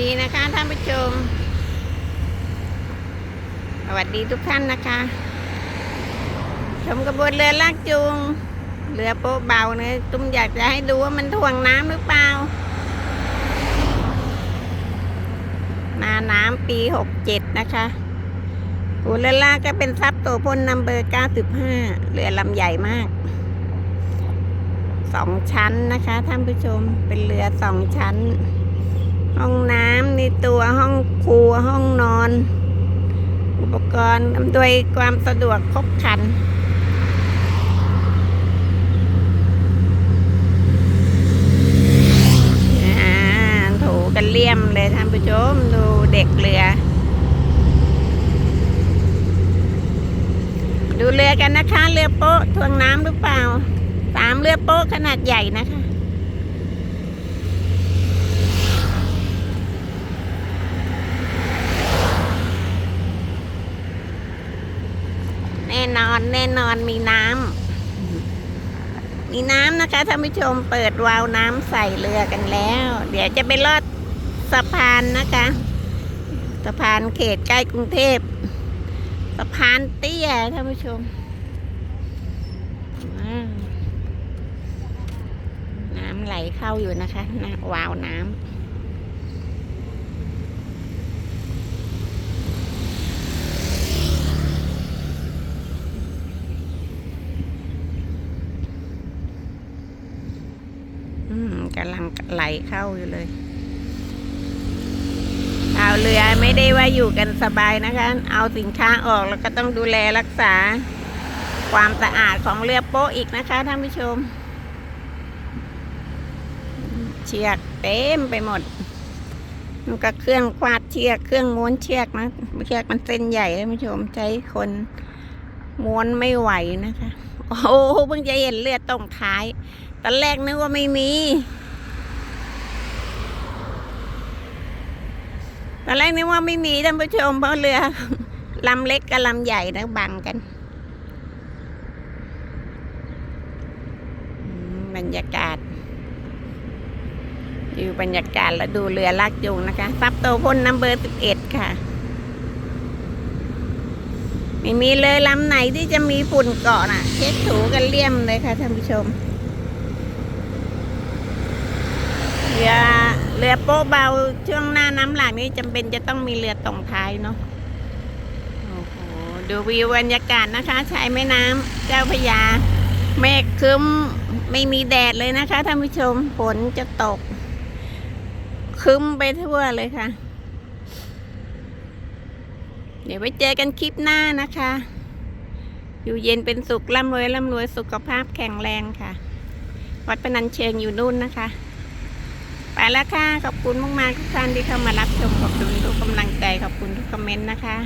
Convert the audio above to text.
ดีนะคะท่านผู้ชม สวัสดีทุกท่านนะคะ ชมกระบวนเรือลากจูง เรือโป๊ะเบาเนี่ยตุ้มอยากจะให้ดูว่ามันถ่วงน้ำหรือเปล่าหนาน้ำปีหกเจ็ดนะคะหัวเรือลากก็เป็นซับโตพ่นนัมเบอร์เก้าสิบห้าเรือลำใหญ่มากสองชั้นนะคะท่านผู้ชมเป็นเรือสองชั้น ห้องน้ำในตัวห้องครัวห้องนอน อุปกรณ์อำนวยความสะดวกครบครันอ่าถูกันเลี่ยมเลยท่านผู้ชมดูเด็กเรือ ดูเรือกันนะคะ เรือโป๊ะทวงน้ำหรือเปล่าสามเรือโป๊ะขนาดใหญ่นะคะ แน่นอนแน่นอนมีน้ำมีน้ำนะคะท่านผู้ชมเปิดวาล์วน้ำใส่เรือกันแล้ว เดี๋ยวจะไปลอดสะพานนะคะสะพานเขตใกล้กรุงเทพสะพานเตี้ยท่านผู้ชมน้ำไหลเข้าอยู่นะคะนะวาวน้ำ กำลังไหลเข้าอยู่เลยชาเรือไม่ได้ว่าอยู่กันสบายนะคะ เอาสินค้าออกแล้วก็ต้องดูแลรักษา ความสะอาดของเรือโป๊ะอีกนะคะท่านผู้ชม เชือกเต็มไปหมดมันก็เครื่องควาดเชือกเครื่องม้วนเชือกนะเชือกมันเส้นใหญ่ท่านผู้ชมใช้คนม้วนไม่ไหวนะคะ โอ้เพิ่งจะเห็นเลือดตรงท้าย ตอนแรกนึกว่าไม่มี ตอนแรกนึกว่าไม่มีท่านผู้ชมเพราะเรือลำเล็กกับลำใหญ่นะบังกัน บรรยากาศอยู่บรรยากาศแล้วดูเรือลากจูงนะคะ ซับโตพ่นนัมเบอร์สิบเอ็ดค่ะ ไม่มีเลยลำไหนที่จะมีฝุ่นเกาะน่ะ เช็ดถูกันเลี่ยมเลยค่ะท่านผู้ชม เรือเรือโป๊ะเบาช่วงหน้าน้ำหลากนี้จำเป็นจะต้องมีเรือตรงท้ายเนาะโอ้โหดูวิวบรรยากาศนะคะชายแม่น้ำเจ้าพระยา เมฆคึ้มไม่มีแดดเลยนะคะท่านผู้ชมฝนจะตก คึ้มไปทั่วเลยค่ะ เดี๋ยวไว้เจอกันคลิปหน้านะคะ อยู่เย็นเป็นสุขร่ำรวยร่ำรวยสุขภาพแข็งแรงค่ะ วัดพนัญเชิงอยู่นู่นนะคะ ไปแล้วค่ะ ขอบคุณมากๆทุกท่านที่เข้ามารับชมขอบคุณทุกกำลังใจขอบคุณทุกคอมเมนต์นะคะ